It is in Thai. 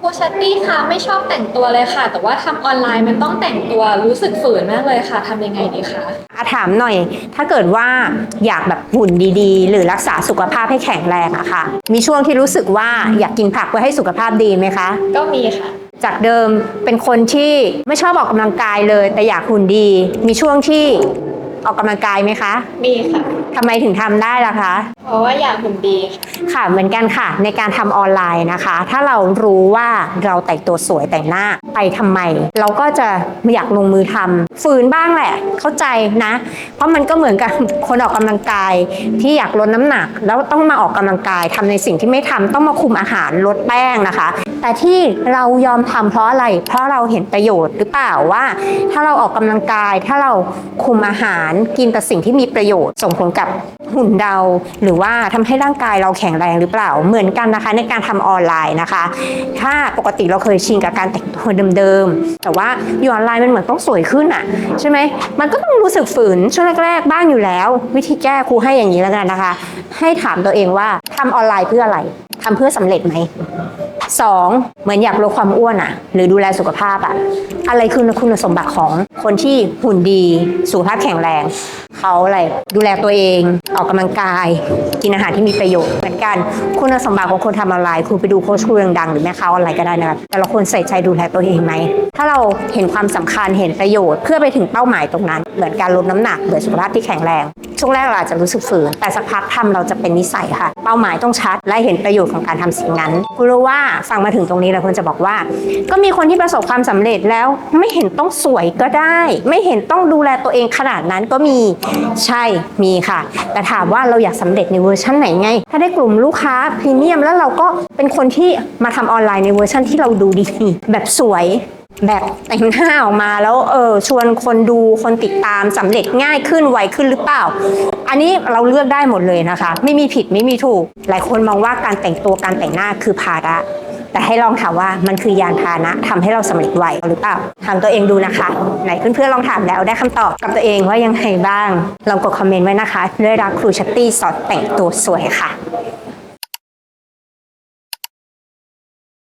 ครูชัตตี้ค่ะไม่ชอบแต่งตัวเลยค่ะ แต่ว่าทำออนไลน์มันต้องแต่งตัวรู้สึกฝืนมากเลยค่ะทำยังไงดีคะอาถามหน่อย ถ้าเกิดว่าอยากแบบหุ่นดีๆ หรือรักษาสุขภาพให้แข็งแรงอะค่ะ มีช่วงที่รู้สึกว่าอยากกินผักเพื่อให้สุขภาพดีไหมคะ ก็มีค่ะ จากเดิมเป็นคนที่ไม่ชอบออกกำลังกายเลย แต่อยากหุ่นดี มีช่วงที่ ออกกำลังกายไหมคะมีค่ะ ทำไมถึงทำได้ล่ะคะ เพราะว่าอยากหุ่นดีค่ะค่ะเหมือนกันค่ะ ในการทำออนไลน์นะคะ ถ้าเรารู้ว่าเราแต่งตัวสวยแต่งหน้าไปทำไม เราก็จะไม่อยากลงมือทำฝืนบ้างแหละ เข้าใจนะ เพราะมันก็เหมือนกับ คนออกกำลังกายที่อยากลดน้ำหนัก แล้วต้องมาออกกำลังกายทำในสิ่งที่ไม่ทำต้องมาคุมอาหารลดแป้งนะคะ แต่ที่เรายอมทำเพราะอะไร เพราะเราเห็นประโยชน์หรือเปล่าว่า ถ้าเราออกกำลังกาย ถ้าเราคุมอาหารกินแต่สิ่งที่มีประโยชน์ ส่งผลกับหุ่นเรา หรือว่าทำให้ร่างกายเราแข็งแรงหรือเปล่า เหมือนกันนะคะในการทำออนไลน์นะคะ ถ้าปกติเราเคยชินกับการแต่งตัวเดิมๆ แต่ว่าอยู่ออนไลน์มันเหมือนต้องสวยขึ้นอะใช่ไหมมันก็ต้องรู้สึกฝืนช่วงแรกๆ บ้างอยู่แล้ว วิธีแก้ครูให้อย่างนี้แล้วกันนะคะ ให้ถามตัวเองว่าทำออนไลน์เพื่ออะไรทำเพื่อสำเร็จไหม สองเหมือนอยากลดความอ้วนอะหรือดูแลสุขภาพอะอะไรคือคุณสมบัติของคนที่หุ่นดี สุขภาพแข็งแรงเขาอะไรดูแลตัวเอง ออกกำลังกาย กินอาหารที่มีประโยชน์เหมือนกัน คุณสมบัติของคนทำออนไลน์คุณไปดูโค้ชครูดังๆหรือแม่ค้าออนไลน์ก็ได้นะครับแต่ละคนใส่ใจดูแลตัวเองไหมถ้าเราเห็นความสำคัญเห็นประโยชน์ เพื่อไปถึงเป้าหมายตรงนั้น เหมือนการลดน้ำหนักเหรือนสุขภาพที่แข็งแรง ช่วงแรกเราอาจจะรู้สึกฝืน แต่สักพักทำเราจะเป็นนิสัยค่ะ เป้าหมายต้องชัด และเห็นประโยชน์ของการทำสิ่งนั้นคุณรู้ว่าฟังมาถึงตรงนี้แล้วคุณจะบอกว่า ก็มีคนที่ประสบความสำเร็จแล้วไม่เห็นต้องสวยก็ได้ ไม่เห็นต้องดูแลตัวเองขนาดนั้นก็มีใช่มีค่ะ แต่ถามว่าเราอยากสำเร็จในเวอร์ชันไหนไง ถ้าได้กลุ่มลูกค้าพรีเมียมแล้วเราก็เป็นคนที่มาทำออนไลน์ในเวอร์ชันที่เราดูดีแบบสวย แบบแต่งหน้าออกมาแล้วเออชวนคนดูคนติดตามสำเร็จง่ายขึ้นไวขึ้นหรือเปล่า อันนี้เราเลือกได้หมดเลยนะคะ ไม่มีผิดไม่มีถูก หลายคนมองว่าการแต่งตัวการแต่งหน้าคือภาระแต่ให้ลองถามว่ามันคือยานพาหนะทำให้เราสำเร็จไวหรือเปล่าถามตัวเองดูนะคะ ไหนเพื่อนๆลองถามแล้วได้คำตอบกับตัวเองว่ายังไงบ้างลองกดคอมเมนต์ไว้นะคะ ด้วยรักครูชัตตี้สอนแต่งตัวสวยค่ะ